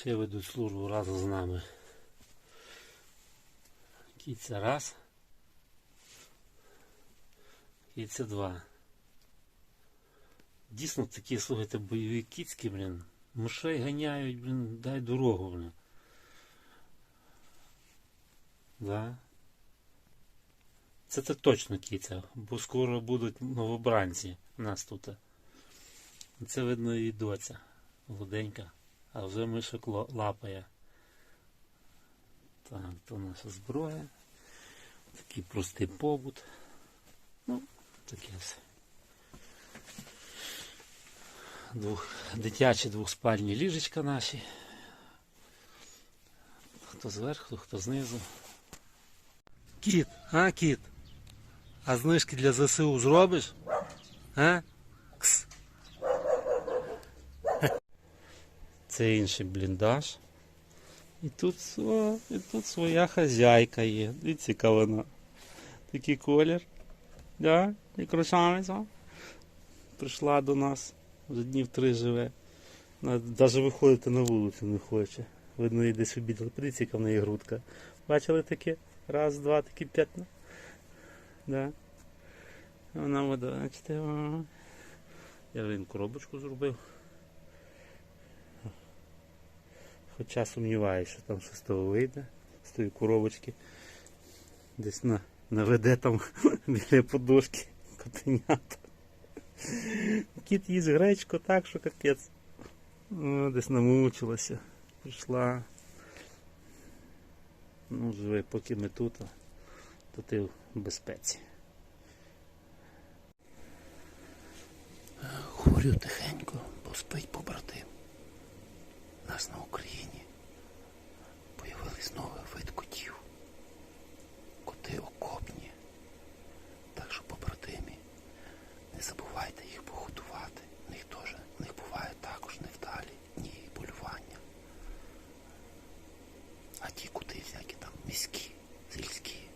Ще ведуть службу разом з нами. Кіця раз. Кіця два. Дійсно такі, слухайте, бойові кіцькі, блін. Мишей ганяють, блін, дай дорогу, блін. Да. Це це точно кіця, бо скоро будуть новобранці у нас тут. Це видно і доця. Молоденька. А вже мишок лапає. Так, то наша зброя. Такий простий побут. Ну, таке все. Двох, дитячі двохспальні ліжечка наші. Хто зверху, хто знизу. Кіт, а, кіт? А знижки для ЗСУ зробиш? А? Кс. Це інший бліндаж. І тут, і тут своя хазяйка є. Дивіться, вона. Такий колір. Да? І красавиця. Прийшла до нас. Вже днів три живе. Навіть виходити на вулицю не хоче. Видно, її десь обідали. Подивіться, яка в неї грудка. Бачили таке? Раз, два, такі п'ятна. Да. Вона вода. Я вже коробочку зробив. Хоча сумніваюся, що там щось того вийде, з тої коробочки. Десь на, наведе там біля подушки котенята. Кіт їсть гречку так, що капець. О, десь намучилася. Прийшла. Ну, живи, поки ми тут, то ти в безпеці. Говорю тихенько, бо спить побратим. Нас на Україні появились новий вид котів. Коти окопні. Так що побратимі, не забувайте їх погодувати. В них теж в них буває також невдалі, ні полювання. А ті кути всякі там міські, сільські.